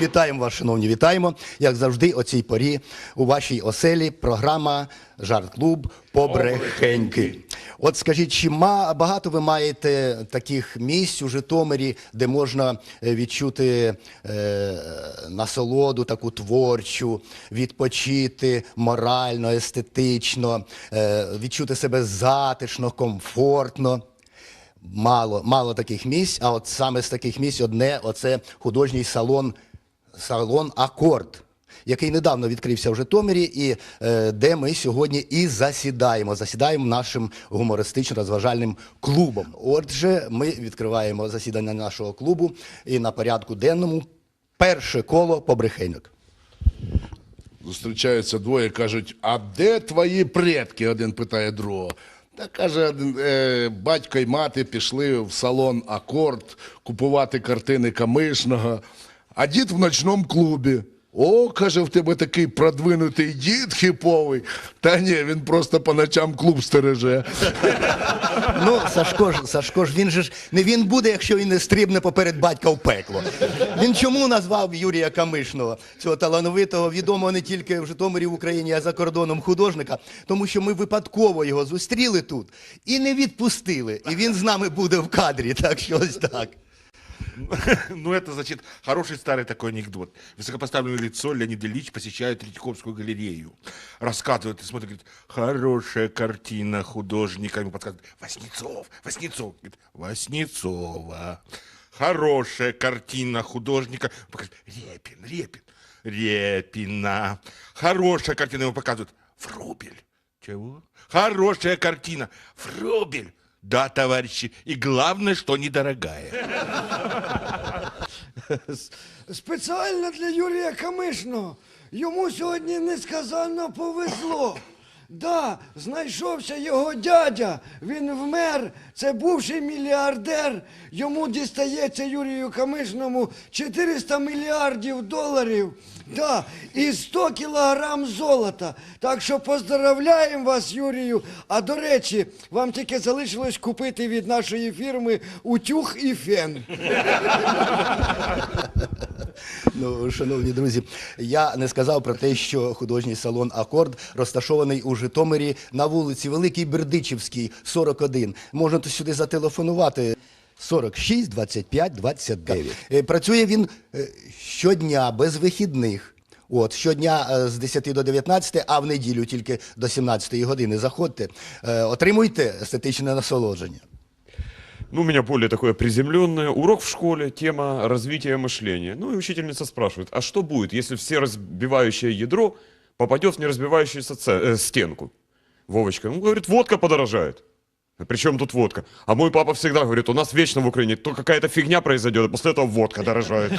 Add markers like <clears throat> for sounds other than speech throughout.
Вітаємо вас, шановні, вітаємо. Як завжди, о цій порі у вашій оселі програма Жарт-клуб Побрехеньки. От скажіть, чи багато ви маєте таких місць у Житомирі, де можна е, відчути е, насолоду, таку творчу, відпочити морально, естетично, е, відчути себе затишно, комфортно? Мало, мало таких місць, а от саме з таких місць одне оце художній салон, салон Акорд, який недавно відкрився в Житомирі, і е, де ми сьогодні і засідаємо. Засідаємо нашим гумористично-розважальним клубом. Отже, ми відкриваємо засідання нашого клубу і на порядку денному перше коло побрехеньок. Зустрічаються двоє, кажуть, а де твої предки? Один питає другого. Та каже, е, батько й мати пішли в салон Акорд купувати картини Камишного, а дід в ночному клубі. О, каже, в тебе такий продвинутий дід хіповий. Та ні, він просто по ночам клуб стереже. <laughs> Ну, Сашко ж, Сашко ж, він же ж не він буде, якщо він не стрибне поперед батька в пекло. Він чому назвав Юрія Камишного, цього талановитого, відомого не тільки в Житомирі, в Україні, а за кордоном художника? Тому що ми випадково його зустріли тут і не відпустили. І він з нами буде в кадрі. Так що ось так. <laughs> Ну, это, значит, хороший старый такой анекдот. Высокопоставленное лицо Леонид Ильич посещает Третьяковскую галерею. Рассказывает и смотрит, говорит, хорошая картина художника. Ему подсказывает, Васнецов, Васнецов. Говорит, Васнецова. Хорошая картина художника. Показывает, Репин, Репин, Репина. Хорошая картина ему показывают, Врубель. Чего? Хорошая картина. Врубель. Да, товарищи, и главное, что недорогая. Спеціально для Юрія Камишного. Йому сьогодні несказанно повезло. Да, знайшовся його дядя. Він вмер. Це бувший мільярдер. Йому дістається Юрію Камишному 400 мільярдів доларів. Да, і 100 кілограм золота. Так що поздравляємо вас, Юрію. А до речі, вам тільки залишилось купити від нашої фірми утюг і фен. Ну, шановні друзі, я не сказав про те, що художній салон Акорд розташований у Житомирі на вулиці Великій Бердичівській, 41. Можна сюди зателефонувати. 46 25 29. Е, Працює він е, щодня без вихідних. От щодня е, з 10 до 19, а в неділю тільки до 17 години. Заходьте, е, отримуйте естетичне насолодження. Ну, у меня более такое приземленное. Урок в школе, тема развития мышления. Ну и учительница спрашивает, а что будет, если все разбивающее ядро попадет в неразбивающуюся э, стенку? Вовочка, ну, говорит, водка подорожает. Причем тут водка? А мой папа всегда говорит, у нас вечно в Украине то какая-то фигня произойдет, а после этого водка дорожает.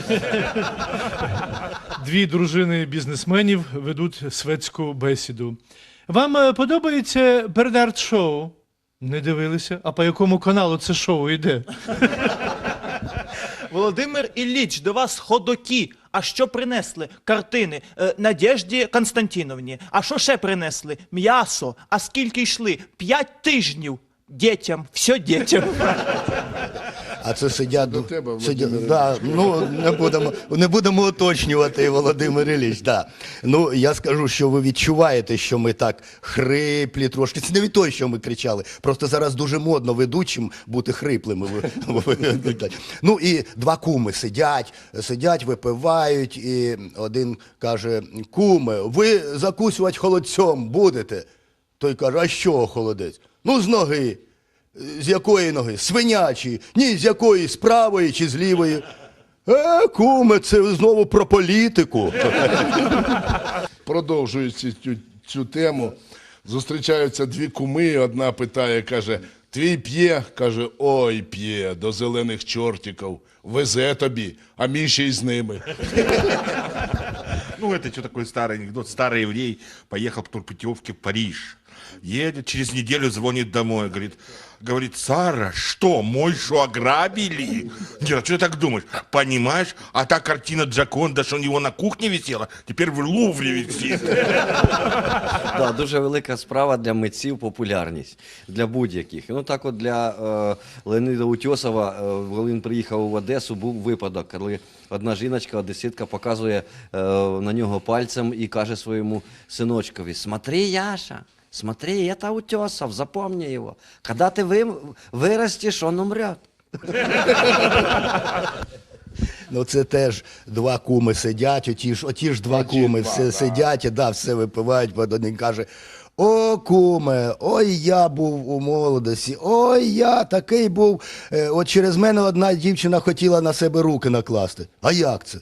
Дві дружини бізнесменів ведуть светську бесіду. Вам е, подобається Бернард Шоу? Не дивилися? А по якому каналу це шоу йде? <laughs> Володимир Ілліч, до вас ходоки. А що принесли? Картини е, Надєжді Константіновні. А що ще принесли? М'ясо. А скільки йшли? П'ять тижнів. Дітям, все дітям. А це сидять До тебе, сидять, да, ну не будемо не будемо уточнювати Володимир Ілліч. Да. Ну я скажу, що ви відчуваєте, що ми так хриплі трошки. Це не від того, що ми кричали. Просто зараз дуже модно ведучим бути хриплими. Ну і два куми сидять, сидять, випивають, і один каже: Куме, ви закусувати холодцем будете? Той каже, а що холодець? Ну, з ноги. З якої ноги? Свинячої. Ні, з якої? З правої чи з лівої? Е, куме, це знову про політику. Продовжуючи цю, цю тему, зустрічаються дві куми. Одна питає, каже: Твій п'є, каже, ой, п'є, до зелених чортиків. Везе тобі, а мій ще й з ними. Ну, это что такой старый анекдот? Старый еврей поехал по путевке в Париж. Едет, через неделю звонит домой, говорит, говорит, Сара, что, мой что, ограбили? Нет, что ты так думаешь? Понимаешь, а та картина Джаконда, что у него на кухне висела, теперь в Лувре висит. Да, дуже велика справа для митців популярність для будь-яких. Ну так от для е, Леоніда Утьосова, е, коли він приїхав в Одесу, був випадок, коли одна жіночка, одеситка, показує е, на нього пальцем і каже своєму синочкові: Смотри, Яша, смотри, это Утесов, запомни его. Когда ты вы, вырастешь, он умрет. <laughs> Ну це теж два куми сидять, оті ж, оті ж два куми все сидять, і да, все випивають, бо один каже. О, куме, ой, я був у молодості, ой, я такий був. Е, От через мене одна дівчина хотіла на себе руки накласти. А як це?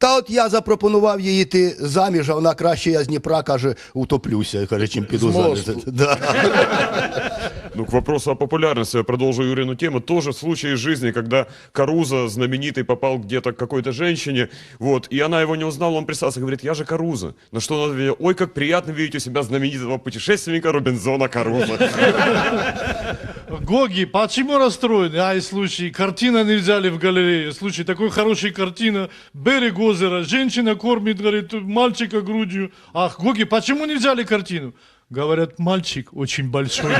Та от я запропонував їй йти заміж, а вона краще я з Дніпра каже, утоплюся, каже, чим піду З заміж. мосту. <laughs> Да. Ну, к вопросу о популярности, я продолжу Юрину тему. Тоже случай из жизни, когда Каруза, знаменитый, попал где-то к какой-то женщине, вот, и она его не узнала, он представился, говорит, я же Каруза. На что она ответила, ой, как приятно видеть у себя знаменитого путешественника Робинзона Каруза. <laughs> Гоги, почему расстроены? Ай, случай, картина не взяли в галерею. Случай, такой хороший картина, берег озера, женщина кормит, говорит, мальчика грудью. Ах, Гоги, почему не взяли картину? Говорят, мальчик очень большой.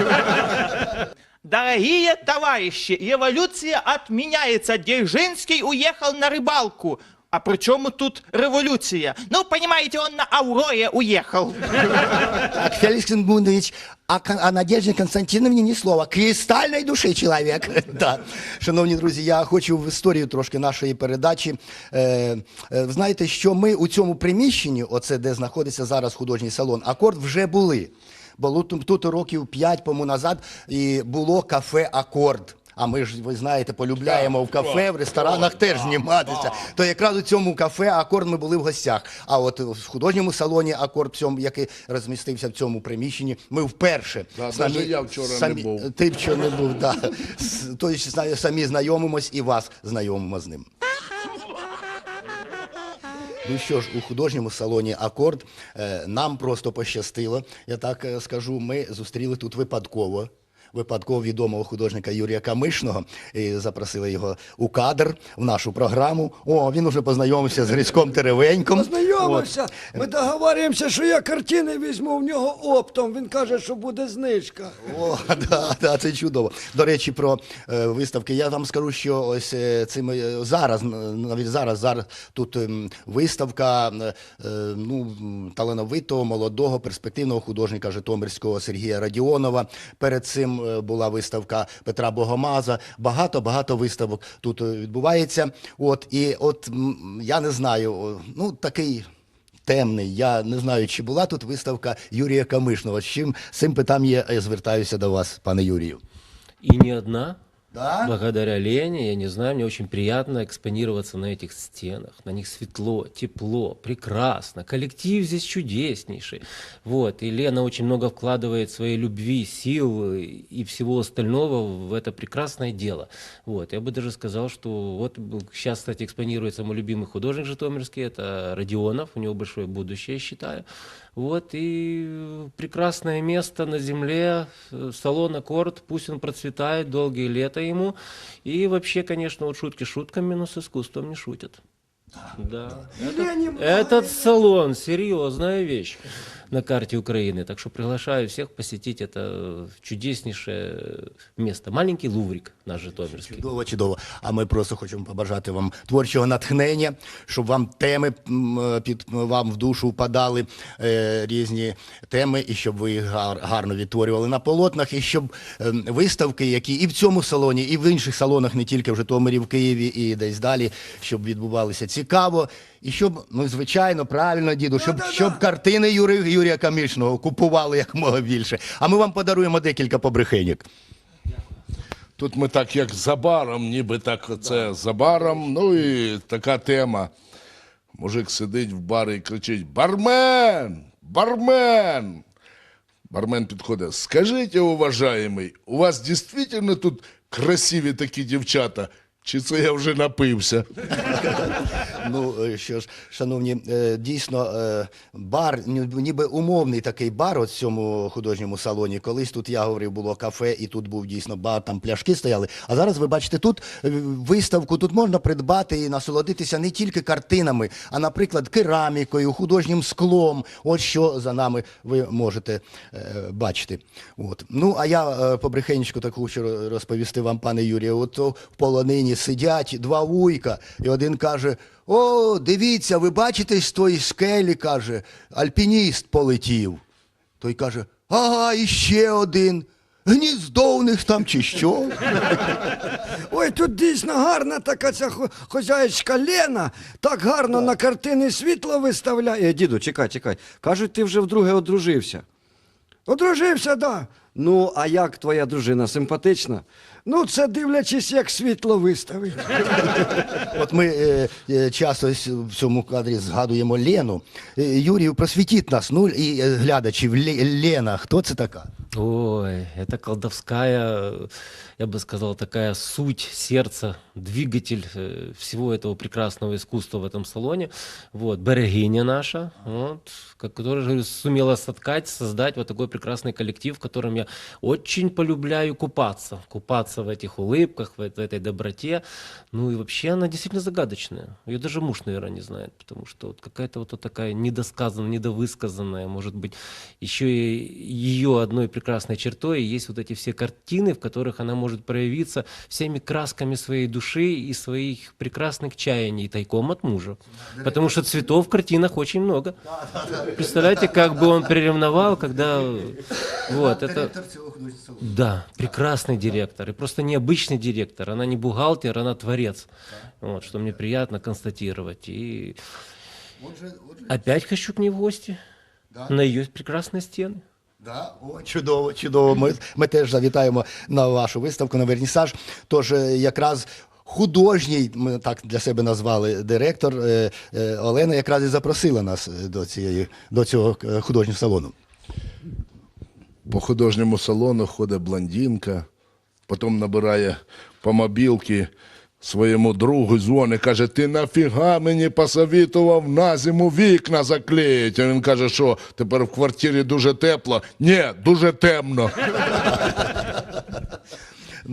Дорогие товарищи, революция отменяется. Дзержинский уехал на рыбалку. А при чому тут революция? Ну, понимаете, он на Ауроре уехал. Так, Феликс Ингунович, а, о Надежде Константиновні ні слова. Кристальної душі чоловік. <laughs> да. Шановні друзі, я хочу в історію трошки нашої передачі. Е, е, знаєте, що ми у цьому приміщенні, оце де знаходиться зараз художній салон, акорд вже були. Бо тут років 5 тому назад і було кафе Акорд. А ми ж, ви знаєте, полюбляємо в кафе, в ресторанах теж зніматися. То якраз у цьому кафе акорд ми були в гостях. А от в художньому салоні акорд, цьому, який розмістився в цьому приміщенні, ми вперше. Да, самі- даже я вчора не самі- був. Ти вчора не був, так. Тобто зна- самі знайомимось і вас знайомимо з ним. Ну що ж, у художньому салоні Акорд е, нам просто пощастило. Я так е, скажу, ми зустріли тут випадково. Випадково відомого художника Юрія Камишного і запросили його у кадр в нашу програму. О, він уже познайомився з Грицьком Теревеньком. Познайомився. Ми договорюємося, що я картини візьму в нього оптом. Він каже, що буде знижка. О, да, да, це чудово. До речі, про е, виставки. Я вам скажу, що ось е, цим е, зараз, навіть зараз, зараз тут ем, виставка е, е, ну, талановитого, молодого, перспективного художника Житомирського Сергія Радіонова. Перед цим е, була виставка Петра Богомаза. Багато багато виставок тут е, відбувається. От і от я не знаю, ну такий темний. Я не знаю, чи була тут виставка Юрія Камишного. З чим з цим питанням я е, звертаюся до вас, пане Юрію. і не одна. Да? Благодаря Лене, я не знаю, мне очень приятно экспонироваться на этих стенах. На них светло, тепло, прекрасно. Коллектив здесь чудеснейший. Вот. И Лена очень много вкладывает своей любви, сил и всего остального в это прекрасное дело. Вот. Я бы даже сказал, что вот сейчас, кстати, экспонируется мой любимый художник житомирский, это Родионов, у него большое будущее, я считаю. Вот, и прекрасное место на земле, э, салон «Аккорд», пусть он процветает долгие лета ему. И вообще, конечно, вот шутки шутками, но с искусством не шутят. Да. Лені Этот салон серьезная вещь на карте Украины. Так что приглашаю всех посетить это чудеснейшее место. Маленький Луврик наш Житомирский. Чудово, чудово. А ми просто хочемо побажати вам творчого натхнення, щоб вам теми м, е, під вам в душу впадали е, різні теми, і щоб ви їх гар, гарно відтворювали на полотнах, і щоб е, виставки, які і в цьому салоні, і в інших салонах, не тільки в Житомирі, в Києві і десь далі, щоб відбувалися цікаво. І щоб, ну звичайно, правильно, діду, щоб, щоб картини Юри, Юрія Камішного купували якомога більше. А ми вам подаруємо декілька побрехеньок. Тут ми так, як за баром, ніби так оце за баром. Ну і така тема. Мужик сидить в барі і кричить: Бармен! Бармен! Бармен підходить. Скажіть, уважаємий, у вас дійсно тут красиві такі дівчата? Чи це я вже напився? Ну е, що ж, шановні, е, дійсно, е, бар, ніби умовний такий бар в цьому художньому салоні. Колись тут я говорив, було кафе, і тут був дійсно бар, там пляшки стояли. А зараз ви бачите, тут виставку, тут можна придбати і насолодитися не тільки картинами, а, наприклад, керамікою, художнім склом. От що за нами ви можете бачити. От. Ну, а я побрехенечку таку хочу розповісти вам, пане Юрію. От в полонині сидять два вуйка, і один каже: О, дивіться, ви бачите з тої скелі, каже, альпініст полетів. Той каже: Ага, і ще один. Гніздо у них там чи що? <laughs> Ой, тут дійсно гарна така ця хо- хозяєчка Лена, так гарно на картини світло виставляє. Е, діду, чекай, чекай. Кажуть, ти вже вдруге одружився. Одружився, да. Ну, а як твоя дружина симпатична? Ну, це дивлячись, як світло виставить. От ми е, е, часто в цьому кадрі згадуємо Лену. Е, Юрію, просвітіть нас, ну і е, глядачів, Ле- Лена, хто це така? Ой, это колдовская, э, я бы сказал, такая суть, сердце, двигатель э, всего этого прекрасного искусства в этом салоне. Вот, берегиня наша, вот, ко- которая же сумела соткать, создать вот такой прекрасный коллектив, в котором я очень полюбляю купаться. Купаться в этих улыбках, в этой доброте. Ну и вообще она действительно загадочная. Ее даже муж, наверное, не знает, потому что вот какая-то вот такая недосказанная, недовысказанная, может быть, еще и ее одной прекрасной чертой есть вот эти все картины, в которых она может проявиться всеми красками своей души и своих прекрасных чаяний тайком от мужа. Потому что цветов в картинах очень много. Представляете, как бы он приревновал, когда... Вот, это... Да, прекрасный директор. И просто необычный директор. Она не бухгалтер, она творец. Вот, что мне приятно констатировать. И опять хочу к ней в гости. На ее прекрасные стены. Да, о, чудово, чудово. Ми, ми теж завітаємо на вашу виставку, на вернісаж. Тож е, якраз художній, ми так для себе назвали директор е, е, Олена, якраз і запросила нас е, до, цієї, до цього е, художнього салону. По художньому салону ходить блондинка, потім набирає по мобілки своєму другу, дзвони, каже, ти нафіга мені посовітував на зиму вікна заклеїти. А він каже, що тепер в квартирі дуже тепло. Ні, дуже темно.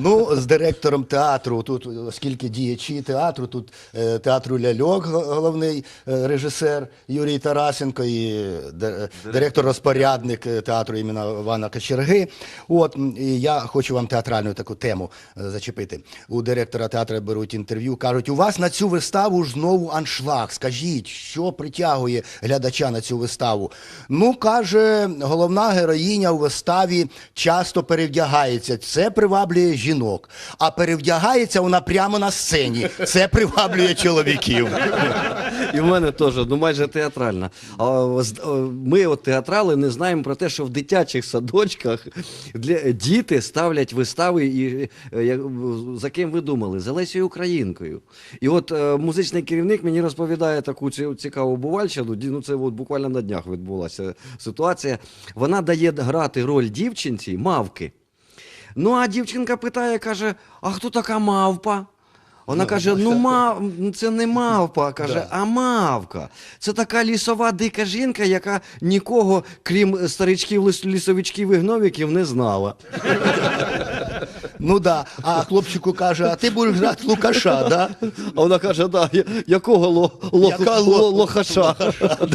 Ну, з директором театру, тут, оскільки діячі театру, тут е, театру ляльок головний е, режисер Юрій Тарасенко і де- директор-розпорядник е, театру імені Івана Кочерги. От, м, і я хочу вам театральну таку тему е, зачепити. У директора театру беруть інтерв'ю, кажуть, у вас на цю виставу ж знову аншлаг. Скажіть, що притягує глядача на цю виставу? Ну, каже, головна героїня у виставі часто перевдягається. Це приваблює жінок. А перевдягається вона прямо на сцені. Це приваблює чоловіків. І в мене теж, ну майже театральна. Ми, от театрали, не знаємо про те, що в дитячих садочках для діти ставлять вистави, і е, за ким ви думали? За Лесією Українкою. І от е, музичний керівник мені розповідає таку цікаву бувальщину. Ну, це от буквально на днях відбулася ситуація. Вона дає грати роль дівчинці мавки. Ну, а дівчинка питає, каже: а хто така мавпа? Вона каже: ну мав, це не мавпа, <laughs> каже, а мавка. Це така лісова дика жінка, яка нікого, крім старичків, лісовичків і гновіків, не знала. Ну да. А хлопчику каже, а ти будеш грати Лукаша, да? А вона каже: да, я- якого ло, ло, Яка ло- ло- лохаша?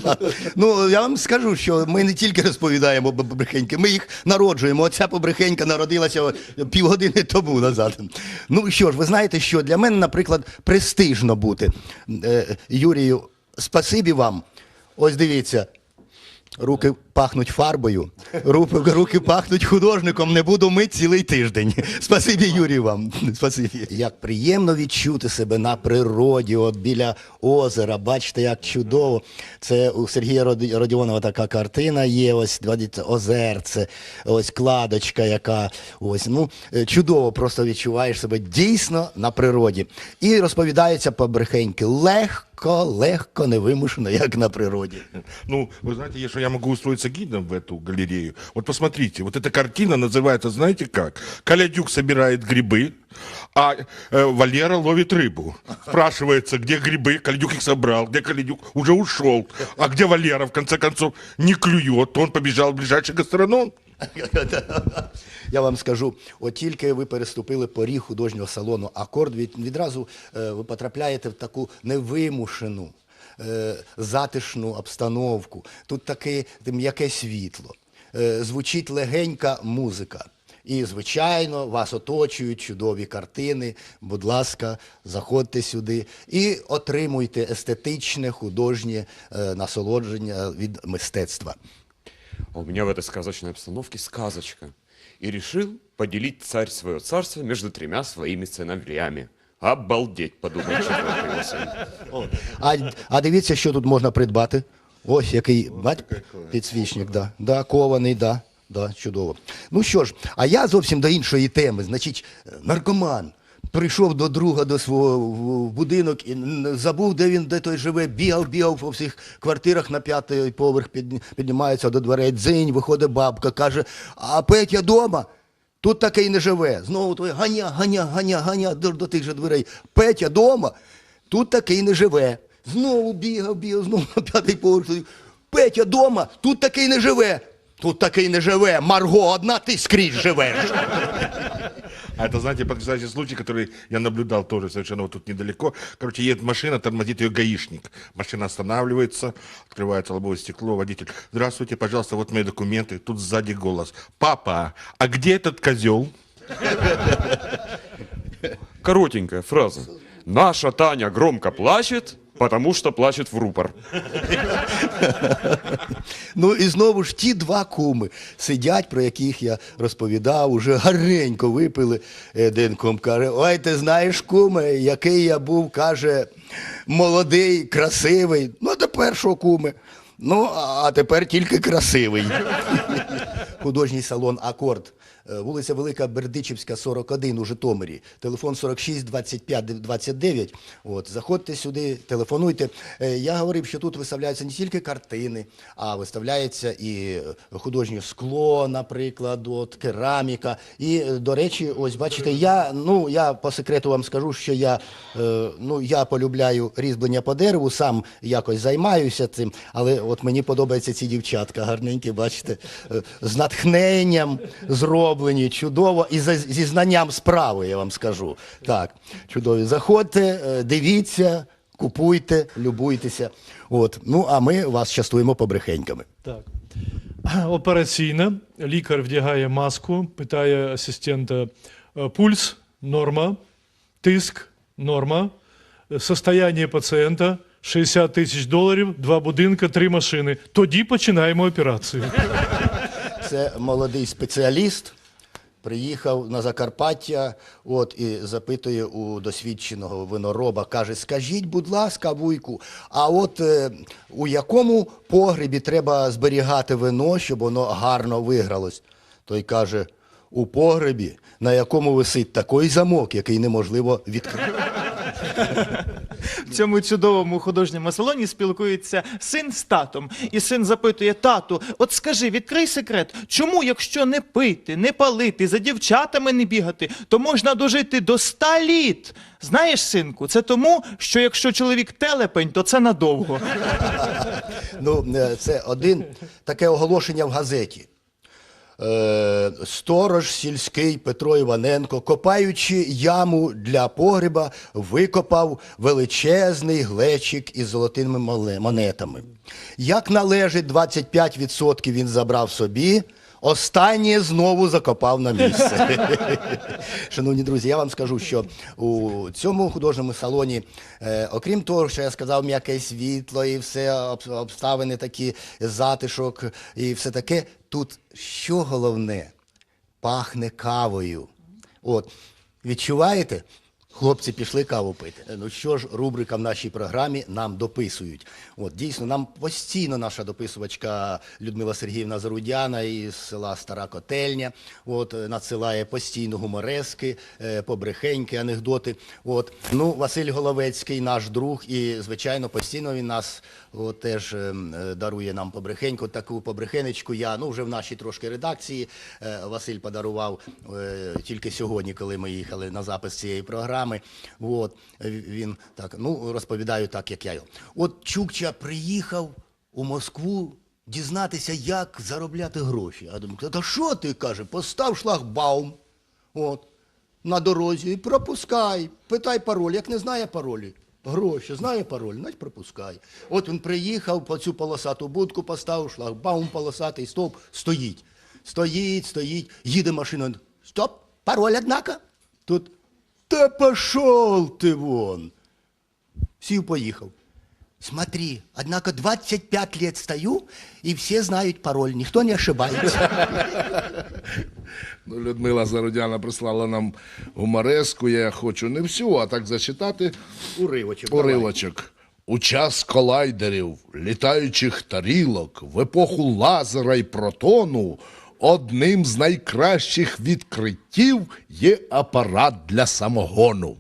Да. Ну, я вам скажу, що ми не тільки розповідаємо б- побрехеньки, ми їх народжуємо. Оця побрехенька народилася о, півгодини тому назад. Ну що ж, ви знаєте, що для мене, наприклад, престижно бути. Е, Юрію, спасибі вам. Ось дивіться. Руки пахнуть фарбою, руки, руки пахнуть художником. Не буду мити цілий тиждень. <laughs> Спасибі, Юрій, вам. <laughs> Спасибі. Як приємно відчути себе на природі, от біля озера. Бачите, як чудово. Це у Сергія Родіонова така картина є. Ось озерце, ось кладочка, яка ось ну е, чудово. Просто відчуваєш себе дійсно на природі. І розповідається побрехеньки легко легко, легко, невимушено, як на природі. Ну, вы знаете, если я могу устроиться гидом в эту галерею, вот посмотрите, вот эта картина называется, знаете как? Калядюк собирает грибы, а э, Валера ловит рыбу. Спрашивается, где грибы, Калядюк их собрал, где Калядюк уже ушел, а где Валера, в конце концов, не клюет, он побежал в ближайший гастроном. Я вам скажу, от тільки ви переступили поріг художнього салону акорд, від, відразу е, ви потрапляєте в таку невимушену, е, затишну обстановку. Тут таке м'яке світло, е, звучить легенька музика. І, звичайно, вас оточують чудові картини. Будь ласка, заходьте сюди і отримуйте естетичне художнє насолодження від мистецтва. А у меня в этой сказочной обстановке сказочка. И решил поделить царь свое царство между тремя своими сыновьями. Обалдеть, подумал четвертый осень. А, а дивіться, що тут можна придбати. Ось який бать, підсвічник, да. Да, кований, да, да, чудово. Ну що ж, а я зовсім до іншої теми. Значить, наркоман. Прийшов до друга до свого будинок і забув, де він де той живе, бігав, бігав по всіх квартирах на п'ятий поверх, піднімається до дверей, дзинь, виходить бабка, каже: А Петя дома? Тут такий не живе. Знову той ганя, ганя, ганя, ганя до, до тих же дверей. Петя дома, тут такий не живе. Знову бігав, бігав, знову на п'ятий поверх. Петя дома, тут такий не живе. Тут такий не живе. Марго, одна ти скрізь живеш. А это, знаете, потрясающий случай, который я наблюдал тоже совершенно вот тут недалеко. Короче, едет машина, тормозит ее гаишник. Машина останавливается, открывается лобовое стекло, водитель. Здравствуйте, пожалуйста, вот мои документы. Тут сзади голос. Папа, а где этот козел? Коротенькая фраза. Наша Таня громко плачет, потому что плачет в рупор. <laughs> Ну і знову ж ті два куми сидять, про яких я розповідав, уже гарненько випили. Один кум каже: Ой, ти знаєш, куме, який я був, каже, молодий, красивий. Ну, до першого куми. Ну, а тепер тільки красивий. Художній салон Акорд. Е, Вулиця Велика Бердичівська, 41 у Житомирі. Телефон 46 25 29. От, заходьте сюди, телефонуйте. Е, Я говорив, що тут виставляються не тільки картини, а виставляється і е, художнє скло, наприклад, от, кераміка. І, до речі, ось бачите, я, ну, я по секрету вам скажу, що я, ну, я полюбляю різьблення по дереву, сам якось займаюся цим, але от мені подобаються ці дівчатка, гарненькі, бачите, е, з натхненням зроблені, чудово, і зі знанням справи, я вам скажу. Так, чудові. Заходьте, е, дивіться, купуйте, любуйтеся. От. Ну, а ми вас частуємо побрехеньками. Так. <clears throat> Операційна. Лікар вдягає маску, питає асистента е, пульс, норма, тиск, норма, состояние пацієнта 60 тисяч доларів, два будинки, три машини. Тоді починаємо операцію. Це молодий спеціаліст. Приїхав на Закарпаття, от і запитує у досвідченого винороба, каже: Скажіть, будь ласка, вуйку, а от е, у якому погребі треба зберігати вино, щоб воно гарно вигралось? Той каже: у погребі, на якому висить такий замок, який неможливо відкрити. В цьому чудовому художньому салоні спілкується син з татом. І син запитує тату: от скажи, відкрий секрет, чому, якщо не пити, не палити, за дівчатами не бігати, то можна дожити до ста літ. Знаєш, синку, це тому, що якщо чоловік телепень, то це надовго. Ну, е, це один таке оголошення в газеті. Е, сторож сільський Петро Іваненко, копаючи яму для погреба, викопав величезний глечик із золотими монетами. Як належить 25% він забрав собі, останнє знову закопав на місце. <laughs> Шановні друзі, я вам скажу, що у цьому художньому салоні, е, окрім того, що я сказав, м'яке світло і все обставини такі, затишок і все таке, тут що головне? Пахне кавою. От, відчуваєте? Хлопці пішли каву пити. Ну що ж, рубрика в нашій програмі нам дописують. От дійсно, нам постійно наша дописувачка Людмила Сергіївна Зарудяна із села Стара Котельня. От е, надсилає постійно гуморески, е, побрехеньки, анекдоти. От ну Василь Головецький, наш друг, і звичайно, постійно він нас от, теж е, дарує нам побрехеньку. Таку побрехенечку я ну вже в нашій трошки редакції. е, Василь подарував е, тільки сьогодні, коли ми їхали на запис цієї програми. От е, він так, ну розповідаю так, як я його. От Чукча приїхав у Москву. Дізнатися, як заробляти гроші. А думаю, та що ти каже, постав шлагбаум от, на дорозі і пропускай. Питай пароль. Як не знає паролі, гроші, знає пароль, значить пропускай. От він приїхав по цю полосату будку, поставив шлагбаум полосатий, стовп, стоїть. Стоїть, стоїть, їде машина. Стоп, пароль, однако. Тут, та пошел ти вон. Сів, поїхав. Смотри, однако 25 лет стою, и все знают пароль, никто не ошибается. Ну, Людмила Зародяна прислала нам гумореску. Я хочу не всю, а так зачитати Уривочок. уривочок. У час колайдерів, літаючих тарілок, в епоху лазера і протону, одним з найкращих відкриттів є апарат для самогону.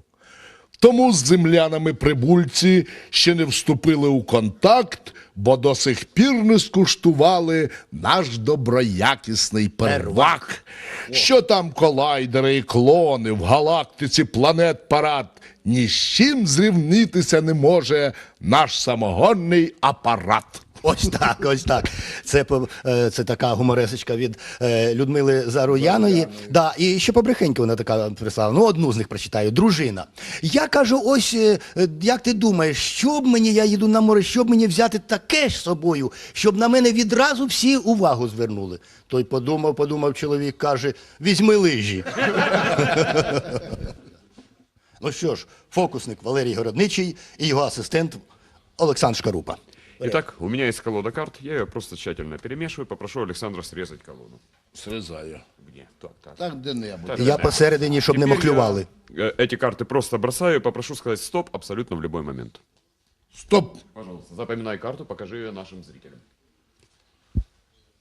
Тому з землянами прибульці ще не вступили у контакт, бо до сих пір не скуштували наш доброякісний первак. Що там колайдери і клони в галактиці планет парад, ні з чим зрівнитися не може наш самогонний апарат. <laughs> Ось так, ось так. Це, е, це така гуморесочка від е, Людмили Заруяної. Да, і ще побрехенька вона така прислала. Ну, одну з них прочитаю. Дружина. Я кажу, ось е, як ти думаєш, що б мені, я їду на море, що б мені взяти таке ж з собою, щоб на мене відразу всі увагу звернули. Той подумав, подумав чоловік, каже: візьми лижі. <laughs> ну що ж, фокусник Валерій Городничий і його асистент Олександр Шкарупа. Итак, у меня есть колода карт, я ее просто тщательно перемешиваю, попрошу Александра срезать колоду. Срізаю. Где? Так, так. Так де-небудь. Так. Я посередині, щоб не Теперь махлювали. я, э, Эти карты просто бросаю и попрошу сказать стоп абсолютно в любой момент. Стоп. Пожалуйста, запоминай карту, покажи ее нашим зрителям.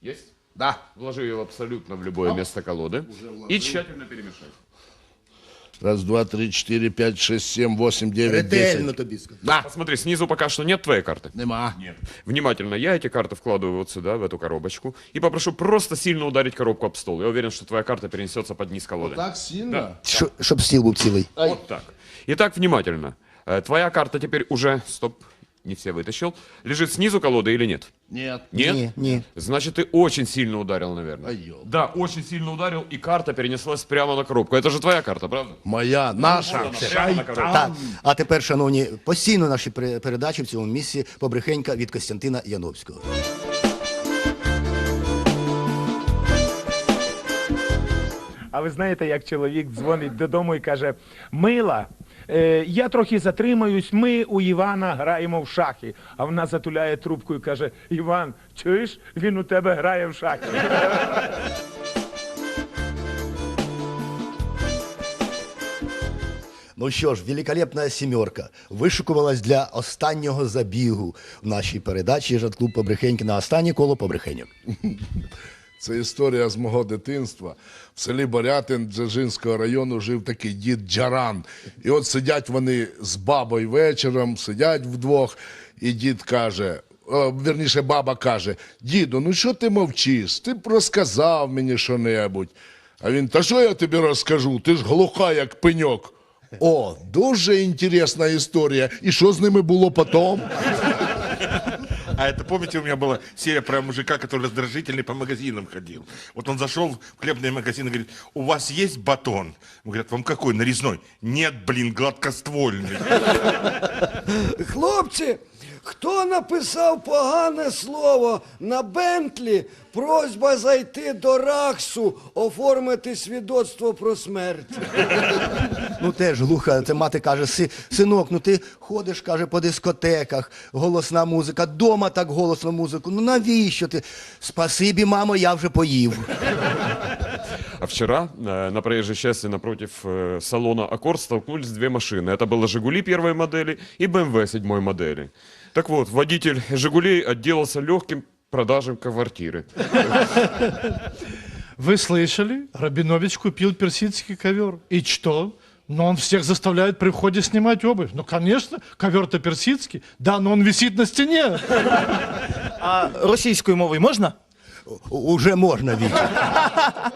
Есть? Да. Вложи ее абсолютно в любое место колоды и тщательно перемешай. Раз, два, три, чотири, п'ять, шесть, сім, восемь, дев'ять, Ретельно десять. тобі скажу. Да. Посмотри, снизу пока что нет твоей карты. Нема. Нет. Внимательно, я эти карты вкладываю вот сюда, в эту коробочку, и попрошу просто сильно ударить коробку об стол. Я уверен, что твоя карта перенесется под низ колоды. Так сильно? Що- Щоб стіл був цілий. Вот так. Итак, внимательно. Э, Твоя карта теперь уже, стоп, не все вытащил, лежит снизу колоды или нет? Нет. Нет? Ні, ні. Значит, ты очень сильно ударил, наверное. Ай, ёлка. Да, очень сильно ударил, и карта перенеслась прямо на коробку. Это же твоя карта, правда? Моя, наша. Прямо на коробку. Так, а тепер, шановні, постійно наші пере- передачі в цьому місці побрехенька від Костянтина Яновського. А ви знаєте, як чоловік дзвонить додому і каже: Мила, е, я трохи затримаюсь, ми у Івана граємо в шахи. А вона затуляє трубку і каже: Іван, чуєш, він у тебе грає в шахи. Ну що ж, великолепна сімерка вишукувалась для останнього забігу в нашій передачі «Жат-клуб Побрехеньки» на останнє коло побрехеньок. Це історія з мого дитинства. В селі Борятин Дзержинського району жив такий дід Джаран. І от сидять вони з бабою вечором, сидять вдвох, і дід каже. Вірніше, баба каже: Діду, ну що ти мовчиш? Ти б розказав мені що-небудь. А він, та що я тобі розкажу? Ти ж глуха, як пеньок. О, дуже інтересна історія. І що з ними було потім? А это, помните, у меня была серия про мужика, который раздражительный по магазинам ходил. Вот он зашел в хлебный магазин и говорит, у вас есть батон? Ему Говорят, вам какой, нарезной? Нет, блин, гладкоствольный. Хлопці, хто написав погане слово на Бентлі, просьба зайти до Раксу, оформити свідоцтво про смерть. Ну теж глуха, це мати каже, «Си- синок, ну ти ходиш, каже, по дискотеках, голосна музика, дома так голосно музику. Ну навіщо ти? Спасибі, мамо, я вже поїв. А вчера э, на проезжей части напротив э, салона «Аккорд» столкнулись две машины. Это было «Жигули» первой модели и «БМВ» седьмой модели. Так вот, водитель «Жигулей» отделался легким продажем квартиры. Вы слышали? Рабинович купил персидский ковер. И что? Но он всех заставляет при входе снимать обувь. Ну, конечно, ковер-то персидский. Да, но он висит на стене. А російською мовою можна? У- Уже можна, Вітя.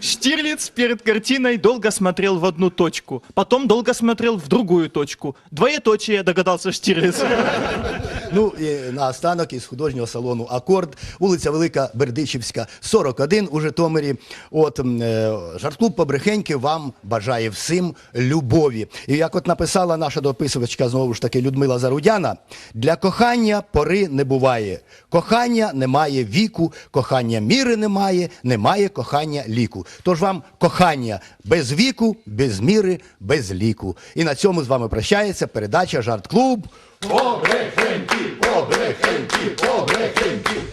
Штирлиц перед картиной долго смотрел в одну точку, потом долго смотрел в другую точку. Двоеточие, догадался Штирлиц. Ну і наостанок із художнього салону Акорд, вулиця Велика Бердичівська, 41 у Житомирі. От е, жарт-клуб Побрехеньки вам бажає всім любові. І як от написала наша дописувачка знову ж таки Людмила Зарудяна, для кохання пори не буває. Кохання немає віку, кохання міри немає, немає кохання ліку. Тож вам кохання без віку, без міри, без ліку. І на цьому з вами прощається передача Жарт-клуб. Pobre gente, pobre gente, pobre gentil.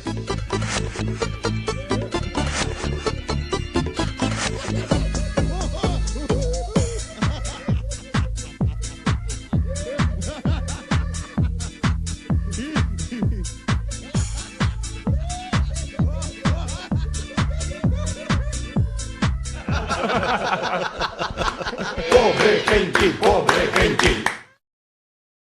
pobre gente, pobre gente.